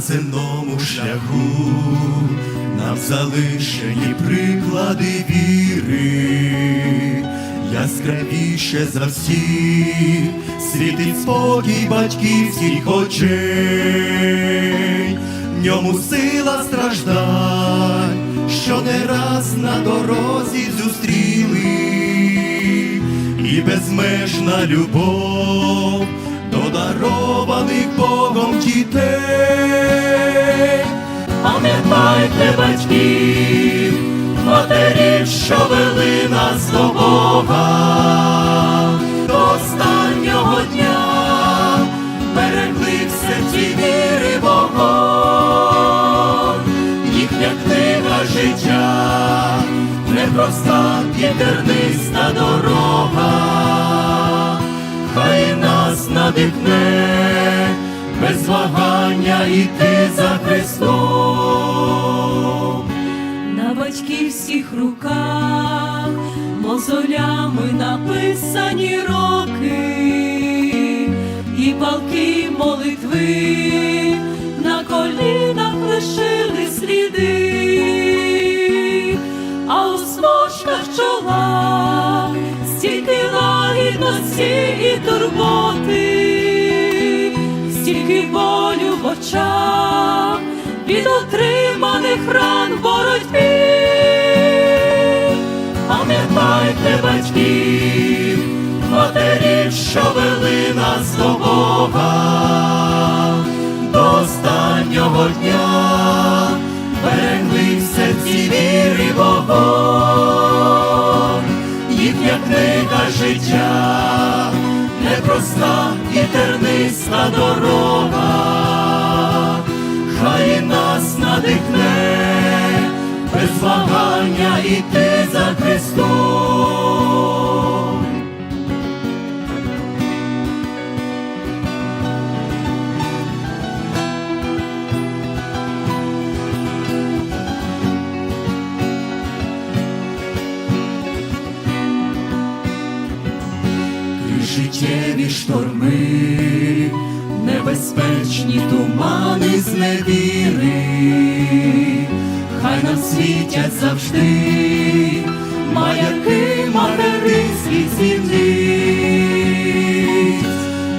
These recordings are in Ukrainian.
на земному шляху, нам залишені приклади віри, яскравіше за всіх світить спокій батьківських очей, в ньому сила страждань, що не раз на дорозі зустріли, і безмежна любов дарованих Богом дітей. Пам'ятайте батьків, матерів, що вели нас до Бога, до останнього дня берегли в серці віри вогонь, їхня книга життя, непроста і терниста дорога, хай нас надихне без вагання йти за Христом. на батьківських руках мозолями написані роки, і палки молитви на колінах лишили сліди, а у смужках чола стільки лагідності і турботи, очах від отриманих ран боротьбі. Пам'ятайте батьків, матерів, що вели нас до Бога, до останнього дня берегли в серці віри вогонь, їхня книга життя, непроста і терниста дорога, надихне без вагання йти за Христом. Життєві шторми, небезпечні тумани з хай нам світять завжди. Маяки материнських зімниць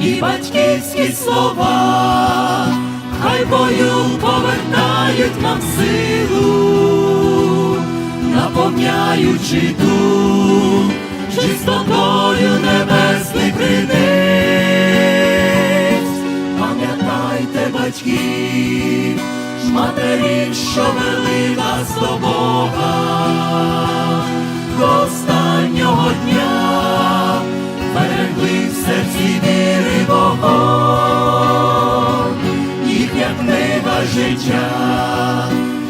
і батьківські слова, хай бою повертають нам силу, наповняючи дух чистотою небесних криниць. Матерів, що вели нас до Бога, до останнього дня берегли в серці віри вогонь, їхня книга життя,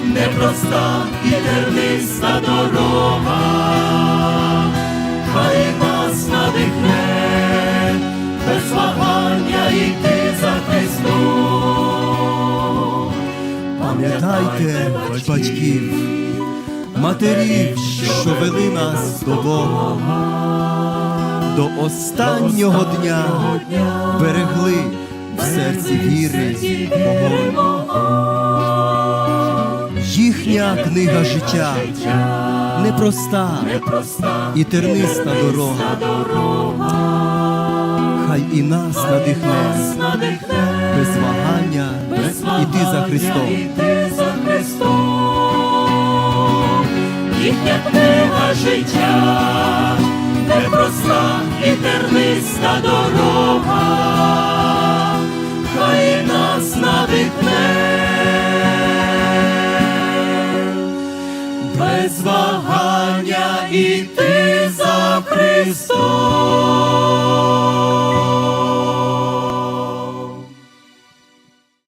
непроста і терниста дорога, Пам'ятайте батьків, матерів, що вели нас до Бога, до останнього дня берегли в серці віри вогонь. Їхня книга життя непроста і терниста дорога. Хай і нас надихне без вагання іти за Христом. Йти за Христом. Їхня книга життя, непроста і терниста дорога, хай нас надихне. Без вагання іти за Христом.